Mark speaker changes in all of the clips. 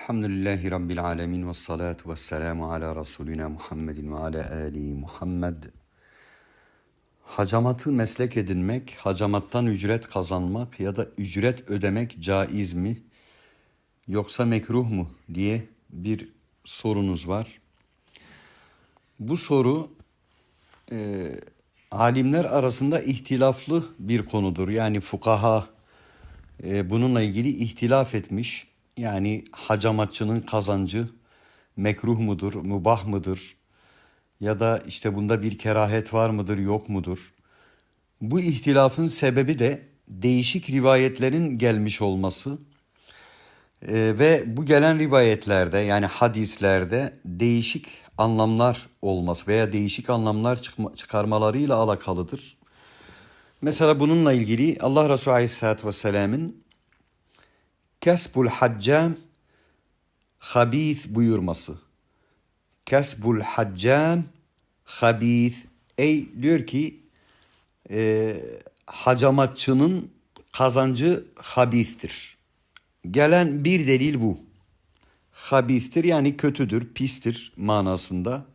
Speaker 1: Elhamdülillahi Rabbil alemin ve salatu ve selamu ala Resulina Muhammedin ve ala Ali Muhammed. Hacamatı meslek edinmek, hacamattan ücret kazanmak ya da ücret ödemek caiz mi? Yoksa mekruh mu diye bir sorunuz var. Bu soru e, alimler arasında ihtilaflı bir konudur. Yani fukaha e, bununla ilgili ihtilaf etmiş. Yani hacamatçının kazancı mekruh mudur, mubah mıdır? Ya da işte bunda bir kerahet var mıdır, yok mudur? Bu ihtilafın sebebi de değişik rivayetlerin gelmiş olması ee, ve bu gelen rivayetlerde yani hadislerde değişik anlamlar olması veya değişik anlamlar çıkma, çıkarmalarıyla alakalıdır. Mesela bununla ilgili Allah Resulü Aleyhisselatü Vesselam'ın Kesbul haccam habith buyurması. Kesbul haccam habith. Ey diyor ki e, hacamatçının kazancı habithtir. Gelen bir delil bu. Habithtir yani kötüdür, pistir manasında.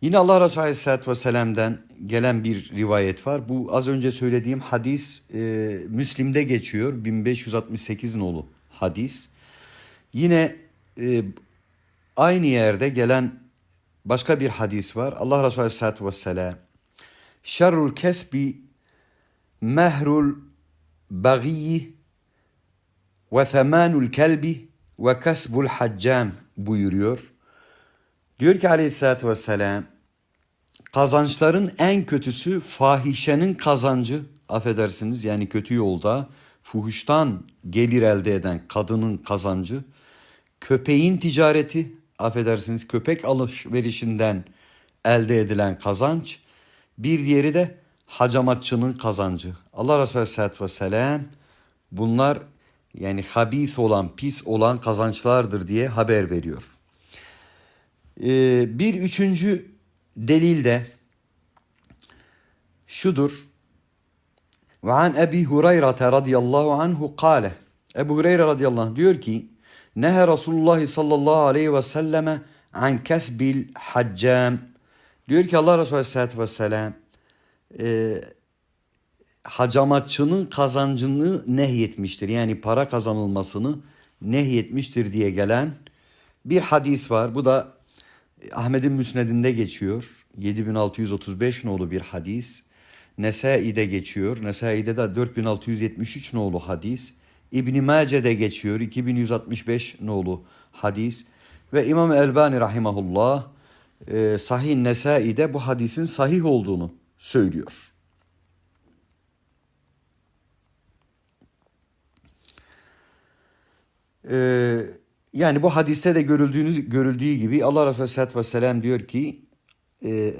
Speaker 1: Yine Allah Resulü Aleyhisselatü Vesselam'dan gelen bir rivayet var. Bu az önce söylediğim hadis e, Müslim'de geçiyor. 1568 nolu hadis. Yine e, aynı yerde gelen başka bir hadis var. Allah Resulü Aleyhisselatü Vesselam Şerrul kesbi mehrul bagiyyi ve themanul kelbi ve kasbul haccam buyuruyor. Diyor ki aleyhissalatü vesselam kazançların en kötüsü fahişenin kazancı affedersiniz yani kötü yolda fuhuştan gelir elde eden kadının kazancı, köpeğin ticareti, affedersiniz köpek alışverişinden elde edilen kazanç, bir diğeri de hacamatçının kazancı. Allah Resulü Aleyhisselatü Vesselam bunlar yani habis olan, pis olan kazançlardır diye haber veriyor. Ee, bir üçüncü delil de şudur. Ve an Ebi Hureyre radıyallahu anhu kâle. Ebu Hureyre radıyallahu anh diyor ki Nehe Resulullah sallallahu aleyhi ve selleme an kesbil haccam. Diyor ki Allah Resulü aleyhissalatü vesselam e, hacamatçının kazancını nehyetmiştir. Yani para kazanılmasını nehyetmiştir diye gelen bir hadis var. Bu da Ahmet'in müsnedinde geçiyor. 7635 nolu bir hadis. Nesai'de geçiyor. Nesai'de de 4673 nolu hadis. İbn Mace'de geçiyor. 2165 nolu hadis. Ve İmam Elbani rahimahullah e, Sahih Nesai'de bu hadisin sahih olduğunu söylüyor. Ee, yani bu hadiste de görüldüğünüz görüldüğü gibi Allah Resulü Aleyhisselatü Vesselam diyor ki e,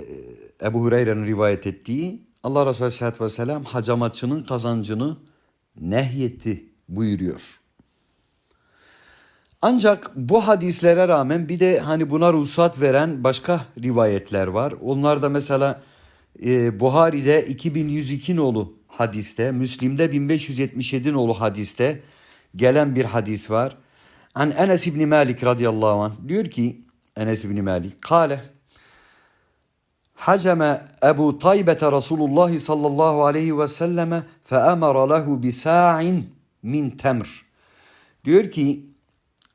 Speaker 1: Ebu Hureyre'nin rivayet ettiği Allah Resulü Aleyhisselatü Vesselam hacamatçının kazancını nehyetti buyuruyor. Ancak bu hadislere rağmen bir de hani buna ruhsat veren başka rivayetler var. Onlar da mesela e, Buhari'de 2102 nolu hadiste, Müslim'de 1577 nolu hadiste gelen bir hadis var. An Enes İbni Malik radıyallahu anh diyor ki Enes İbni Malik kale Haceme Ebu Taybete Resulullah sallallahu aleyhi ve selleme fe emara lehu bi sa'in min temr. Diyor ki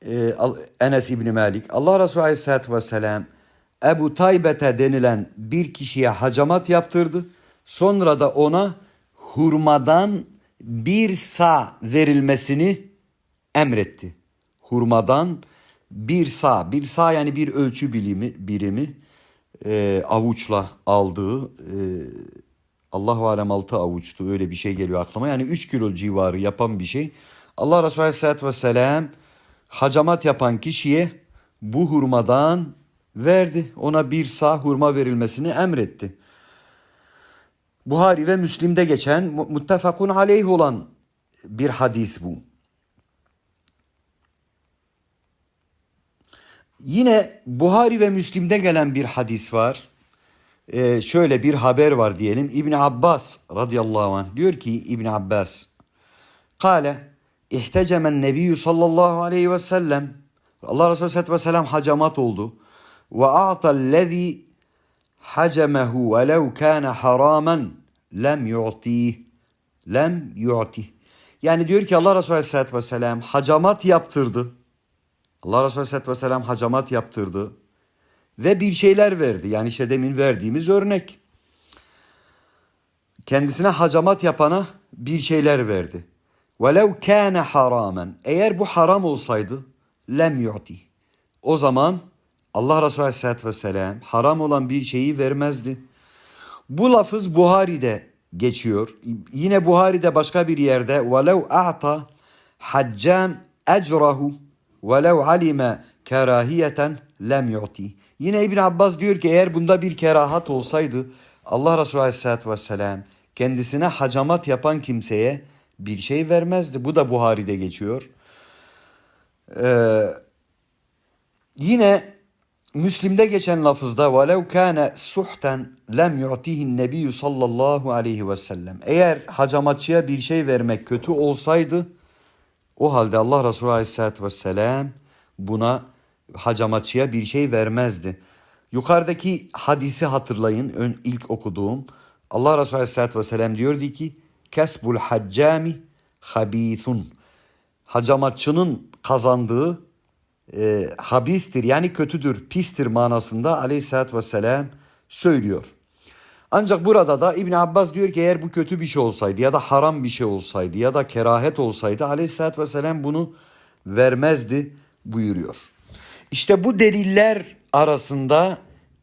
Speaker 1: e, Enes İbni Malik Allah Resulü aleyhissalatü vesselam Ebu Taybete denilen bir kişiye hacamat yaptırdı. Sonra da ona hurmadan bir sağ verilmesini emretti. Hurmadan bir sağ, bir sağ yani bir ölçü bilimi, birimi e, avuçla aldığı e, Allah alem altı avuçtu öyle bir şey geliyor aklıma. Yani 3 kilo civarı yapan bir şey. Allah Resulü Aleyhisselatü Vesselam hacamat yapan kişiye bu hurmadan verdi. Ona bir sağ hurma verilmesini emretti. Buhari ve Müslim'de geçen muttefakun aleyh olan bir hadis bu. Yine Buhari ve Müslim'de gelen bir hadis var. Ee, şöyle bir haber var diyelim. İbn Abbas radıyallahu anh diyor ki İbn Abbas Kale ihtecemen nebiyyü sallallahu aleyhi ve sellem Allah Resulü Aleyhisselatü Vesselam hacamat oldu. Ve a'tallezi hacemehu ve lev kâne haramen lem yu'tih. Lem yu'tih. Yani diyor ki Allah Resulü Aleyhisselatü Vesselam hacamat yaptırdı. Allah Resulü Aleyhisselatü Vesselam hacamat yaptırdı. Ve bir şeyler verdi. Yani işte demin verdiğimiz örnek. Kendisine hacamat yapana bir şeyler verdi. وَلَوْ كَانَ haramen. Eğer bu haram olsaydı lem yu'ti. O zaman Allah Resulü Aleyhisselatü Vesselam haram olan bir şeyi vermezdi. Bu lafız Buhari'de geçiyor. Yine Buhari'de başka bir yerde وَلَوْ أَعْطَى حَجَّامْ اَجْرَهُ وَلَوْ عَلِمَ kerahiyeten lem yu'ti. Yine İbn Abbas diyor ki eğer bunda bir kerahat olsaydı Allah Resulü Aleyhisselatü Vesselam kendisine hacamat yapan kimseye bir şey vermezdi. Bu da Buhari'de geçiyor. Ee, yine Müslim'de geçen lafızda وَلَوْ كَانَ سُحْتًا lem يُعْتِهِ النَّبِيُّ sallallahu aleyhi ve sellem. Eğer hacamatçıya bir şey vermek kötü olsaydı o halde Allah Resulü aleyhissalatü vesselam buna hacamatçıya bir şey vermezdi. Yukarıdaki hadisi hatırlayın ön, ilk okuduğum. Allah Resulü aleyhissalatü vesselam diyordu ki kesbul haccami habithun. Hacamatçının kazandığı e, habistir yani kötüdür, pistir manasında aleyhissalatü vesselam söylüyor. Ancak burada da İbn Abbas diyor ki eğer bu kötü bir şey olsaydı ya da haram bir şey olsaydı ya da kerahet olsaydı aleyhissalatü vesselam bunu vermezdi buyuruyor. İşte bu deliller arasında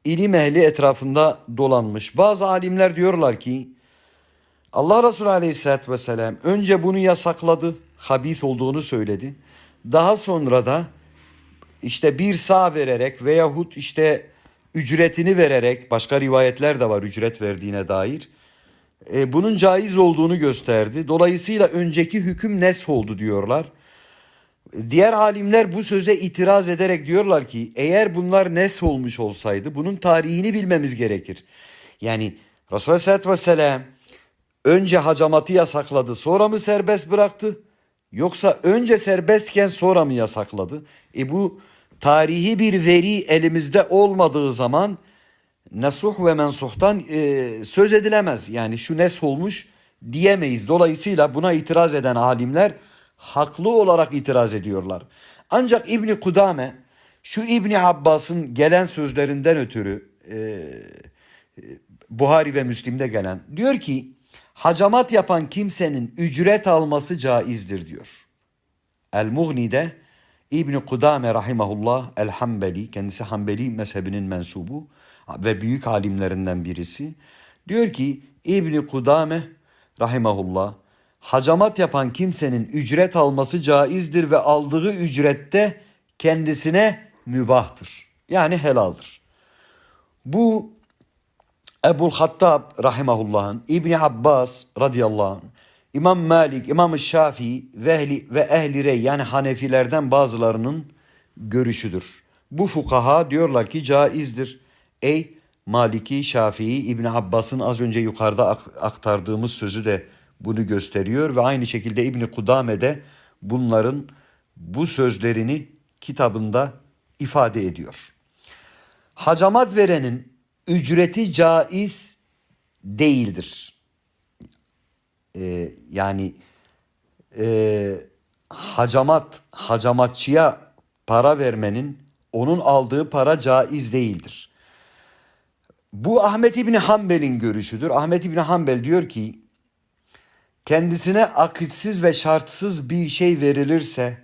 Speaker 1: ilim ehli etrafında dolanmış. Bazı alimler diyorlar ki Allah Resulü Aleyhisselatü Vesselam önce bunu yasakladı, habis olduğunu söyledi. Daha sonra da işte bir sağ vererek veyahut işte ücretini vererek başka rivayetler de var ücret verdiğine dair. E, bunun caiz olduğunu gösterdi. Dolayısıyla önceki hüküm nes oldu diyorlar. Diğer alimler bu söze itiraz ederek diyorlar ki eğer bunlar nes olmuş olsaydı bunun tarihini bilmemiz gerekir. Yani Resulullah Aleyhisselatü Vesselam önce hacamatı yasakladı sonra mı serbest bıraktı? Yoksa önce serbestken sonra mı yasakladı? E bu tarihi bir veri elimizde olmadığı zaman nasuh ve mensuhtan e, söz edilemez. Yani şu nes olmuş diyemeyiz. Dolayısıyla buna itiraz eden alimler haklı olarak itiraz ediyorlar. Ancak İbni Kudame şu İbni Abbas'ın gelen sözlerinden ötürü e, Buhari ve Müslim'de gelen diyor ki hacamat yapan kimsenin ücret alması caizdir diyor. El-Mughni'de İbni Kudame rahimahullah el-Hambeli kendisi Hanbeli mezhebinin mensubu ve büyük alimlerinden birisi diyor ki İbni Kudame rahimahullah hacamat yapan kimsenin ücret alması caizdir ve aldığı ücrette kendisine mübahtır. Yani helaldir. Bu Ebul Hattab rahimahullah'ın, İbni Abbas radıyallahu anh, İmam Malik, İmam Şafii ve ehli, ve ehli rey yani Hanefilerden bazılarının görüşüdür. Bu fukaha diyorlar ki caizdir. Ey Maliki, Şafii, İbn Abbas'ın az önce yukarıda aktardığımız sözü de bunu gösteriyor ve aynı şekilde İbn Kudame de bunların bu sözlerini kitabında ifade ediyor. Hacamat verenin ücreti caiz değildir. Ee, yani e, hacamat hacamatçıya para vermenin onun aldığı para caiz değildir. Bu Ahmet İbni Hanbel'in görüşüdür. Ahmet İbni Hanbel diyor ki kendisine akitsiz ve şartsız bir şey verilirse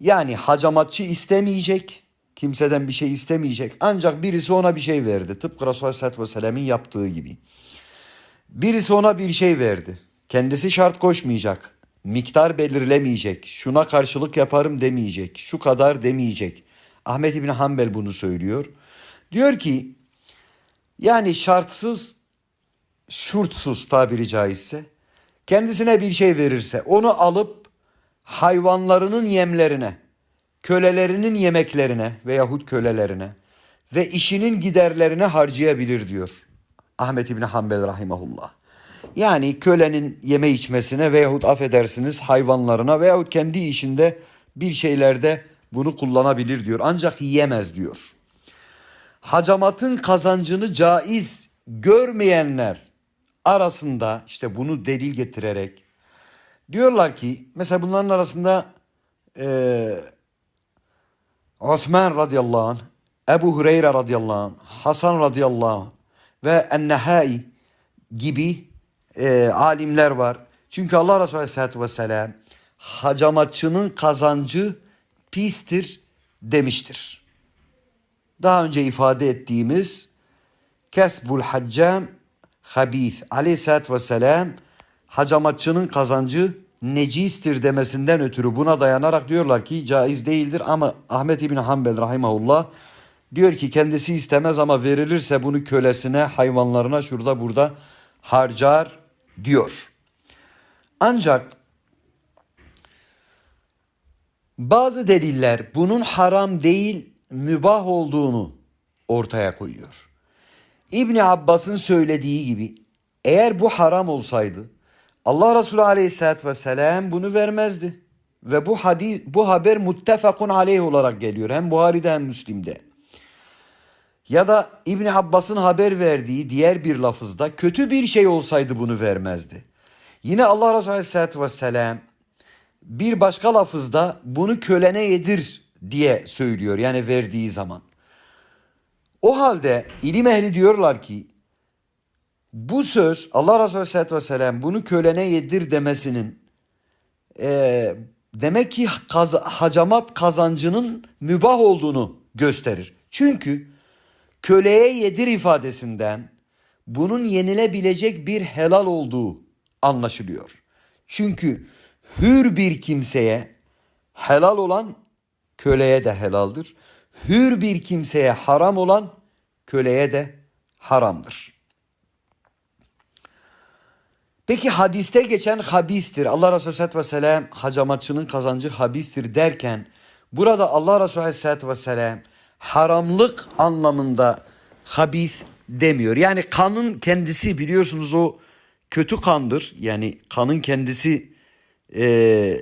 Speaker 1: yani hacamatçı istemeyecek, kimseden bir şey istemeyecek ancak birisi ona bir şey verdi. Tıpkı Resulullah Aleyhisselatü Vesselam'ın yaptığı gibi. Birisi ona bir şey verdi. Kendisi şart koşmayacak. Miktar belirlemeyecek. Şuna karşılık yaparım demeyecek. Şu kadar demeyecek. Ahmet İbni Hanbel bunu söylüyor. Diyor ki yani şartsız, şurtsuz tabiri caizse kendisine bir şey verirse onu alıp hayvanlarının yemlerine, kölelerinin yemeklerine veyahut kölelerine ve işinin giderlerine harcayabilir diyor Ahmet İbni Hanbel rahimahullah. Yani kölenin yeme içmesine veyahut affedersiniz hayvanlarına veyahut kendi işinde bir şeylerde bunu kullanabilir diyor. Ancak yiyemez diyor. Hacamatın kazancını caiz görmeyenler arasında işte bunu delil getirerek diyorlar ki mesela bunların arasında e, Osman radıyallahu anh, Ebu Hureyre radıyallahu anh, Hasan radıyallahu anh ve Ennehai gibi e, alimler var. Çünkü Allah Resulü aleyhissalatü vesselam hacamatçının kazancı pistir demiştir. Daha önce ifade ettiğimiz kesbul haccam habis aleyhissalatü vesselam hacamatçının kazancı necistir demesinden ötürü buna dayanarak diyorlar ki caiz değildir ama Ahmet İbni Hanbel rahimahullah diyor ki kendisi istemez ama verilirse bunu kölesine hayvanlarına şurada burada harcar diyor. Ancak bazı deliller bunun haram değil mübah olduğunu ortaya koyuyor. İbni Abbas'ın söylediği gibi eğer bu haram olsaydı Allah Resulü Aleyhisselatü Vesselam bunu vermezdi. Ve bu hadis bu haber muttefakun aleyh olarak geliyor. Hem Buhari'de hem Müslim'de. Ya da İbni Abbas'ın haber verdiği diğer bir lafızda kötü bir şey olsaydı bunu vermezdi. Yine Allah Resulü Aleyhisselatü Vesselam bir başka lafızda bunu kölene yedir diye söylüyor. Yani verdiği zaman. O halde ilim ehli diyorlar ki bu söz Allah Resulü Aleyhisselatü Vesselam bunu kölene yedir demesinin e, demek ki kaz, hacamat kazancının mübah olduğunu gösterir. Çünkü köleye yedir ifadesinden bunun yenilebilecek bir helal olduğu anlaşılıyor. Çünkü hür bir kimseye helal olan köleye de helaldir. Hür bir kimseye haram olan köleye de haramdır. Peki hadiste geçen habistir. Allah Resulü Aleyhisselatü Vesselam hacamatçının kazancı habistir derken burada Allah Resulü Aleyhisselatü Vesselam haramlık anlamında habis demiyor. Yani kanın kendisi biliyorsunuz o kötü kandır. Yani kanın kendisi e,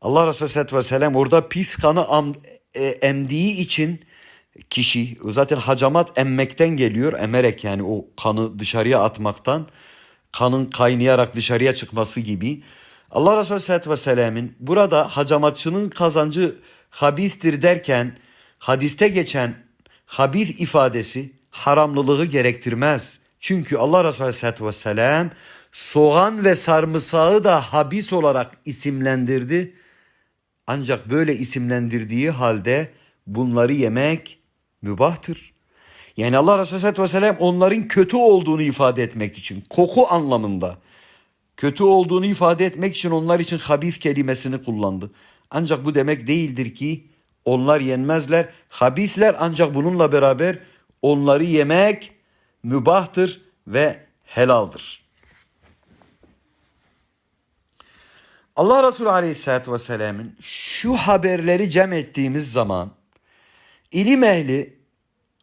Speaker 1: Allah Resulü Aleyhisselatü Vesselam orada pis kanı am, e, emdiği için kişi zaten hacamat emmekten geliyor. Emerek yani o kanı dışarıya atmaktan kanın kaynayarak dışarıya çıkması gibi. Allah Resulü Aleyhisselatü Vesselam'ın burada hacamatçının kazancı habistir derken hadiste geçen habis ifadesi haramlılığı gerektirmez. Çünkü Allah Resulü Aleyhisselatü Vesselam soğan ve sarımsağı da habis olarak isimlendirdi. Ancak böyle isimlendirdiği halde bunları yemek mübahtır. Yani Allah Resulü Aleyhisselatü Vesselam onların kötü olduğunu ifade etmek için, koku anlamında kötü olduğunu ifade etmek için onlar için habis kelimesini kullandı. Ancak bu demek değildir ki onlar yenmezler. Habisler ancak bununla beraber onları yemek mübahtır ve helaldir. Allah Resulü Aleyhisselatü Vesselam'ın şu haberleri cem ettiğimiz zaman ilim ehli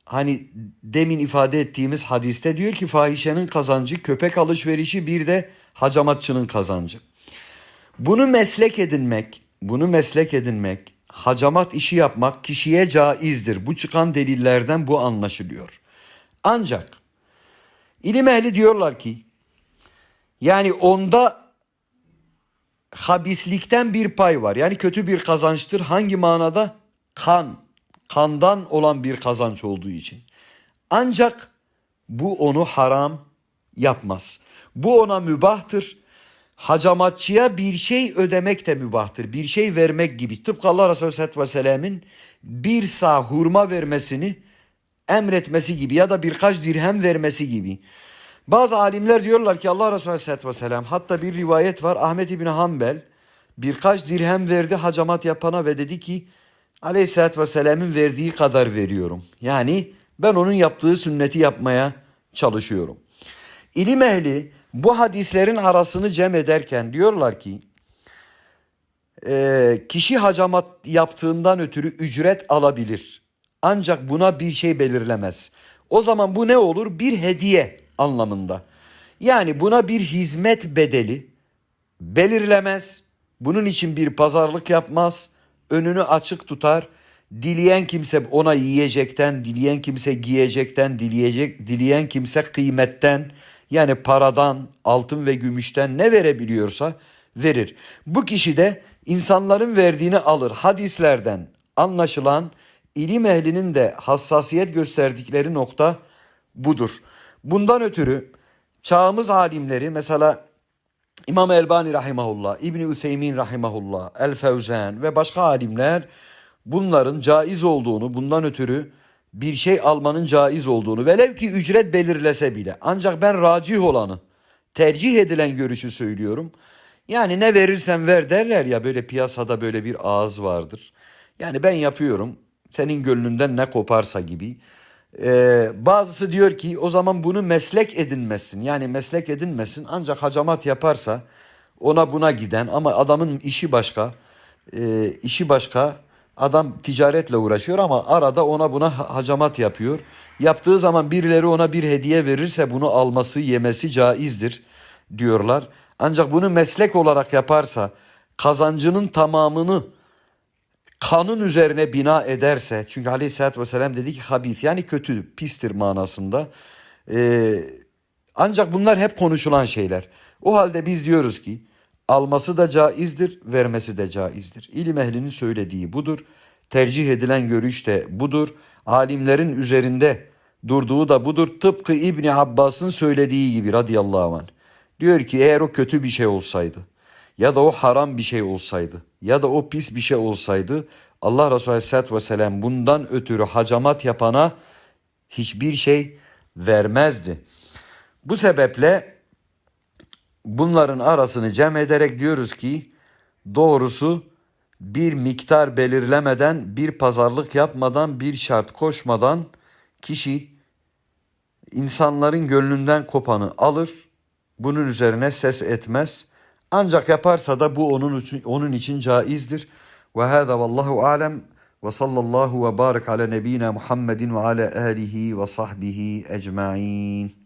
Speaker 1: hani demin ifade ettiğimiz hadiste diyor ki fahişenin kazancı köpek alışverişi bir de hacamatçının kazancı. Bunu meslek edinmek, bunu meslek edinmek, hacamat işi yapmak kişiye caizdir. Bu çıkan delillerden bu anlaşılıyor. Ancak ilim ehli diyorlar ki yani onda habislikten bir pay var. Yani kötü bir kazançtır. Hangi manada? Kan kandan olan bir kazanç olduğu için. Ancak bu onu haram yapmaz. Bu ona mübahtır. Hacamatçıya bir şey ödemek de mübahtır. Bir şey vermek gibi. Tıpkı Allah Resulü Aleyhisselatü Vesselam'ın bir sağ hurma vermesini emretmesi gibi ya da birkaç dirhem vermesi gibi. Bazı alimler diyorlar ki Allah Resulü Aleyhisselatü Vesselam hatta bir rivayet var Ahmet İbni Hanbel birkaç dirhem verdi hacamat yapana ve dedi ki Aleyhisselatü Vesselam'ın verdiği kadar veriyorum. Yani ben onun yaptığı sünneti yapmaya çalışıyorum. İlim ehli bu hadislerin arasını cem ederken diyorlar ki e, kişi hacamat yaptığından ötürü ücret alabilir. Ancak buna bir şey belirlemez. O zaman bu ne olur? Bir hediye anlamında. Yani buna bir hizmet bedeli belirlemez. Bunun için bir pazarlık yapmaz önünü açık tutar. Dileyen kimse ona yiyecekten, dileyen kimse giyecekten, dileyecek, dileyen kimse kıymetten yani paradan, altın ve gümüşten ne verebiliyorsa verir. Bu kişi de insanların verdiğini alır. Hadislerden anlaşılan ilim ehlinin de hassasiyet gösterdikleri nokta budur. Bundan ötürü çağımız alimleri mesela İmam Elbani rahimahullah, İbni Ütheymin rahimahullah, El Fevzan ve başka alimler bunların caiz olduğunu, bundan ötürü bir şey almanın caiz olduğunu velev ki ücret belirlese bile ancak ben racih olanı tercih edilen görüşü söylüyorum. Yani ne verirsen ver derler ya böyle piyasada böyle bir ağız vardır. Yani ben yapıyorum senin gönlünden ne koparsa gibi. Ee, bazısı diyor ki o zaman bunu meslek edinmesin. Yani meslek edinmesin ancak hacamat yaparsa ona buna giden ama adamın işi başka, e, işi başka. Adam ticaretle uğraşıyor ama arada ona buna ha- hacamat yapıyor. Yaptığı zaman birileri ona bir hediye verirse bunu alması, yemesi caizdir diyorlar. Ancak bunu meslek olarak yaparsa kazancının tamamını kanun üzerine bina ederse çünkü aleyhissalatü vesselam dedi ki habis yani kötü pistir manasında Ee, ancak bunlar hep konuşulan şeyler o halde biz diyoruz ki alması da caizdir vermesi de caizdir. İlim ehlinin söylediği budur. Tercih edilen görüş de budur. Alimlerin üzerinde durduğu da budur. Tıpkı İbni Abbas'ın söylediği gibi radıyallahu anh. Diyor ki eğer o kötü bir şey olsaydı ya da o haram bir şey olsaydı ya da o pis bir şey olsaydı Allah Resulü Aleyhisselatü Vesselam bundan ötürü hacamat yapana hiçbir şey vermezdi. Bu sebeple bunların arasını cem ederek diyoruz ki doğrusu bir miktar belirlemeden, bir pazarlık yapmadan, bir şart koşmadan kişi insanların gönlünden kopanı alır, bunun üzerine ses etmez. Ancak yaparsa da bu onun için onun için caizdir. Ve hâzâ vallahu alem ve sallallahu ve barik ala nebina Muhammedin ve ala alihi ve sahbihi ecmaîn.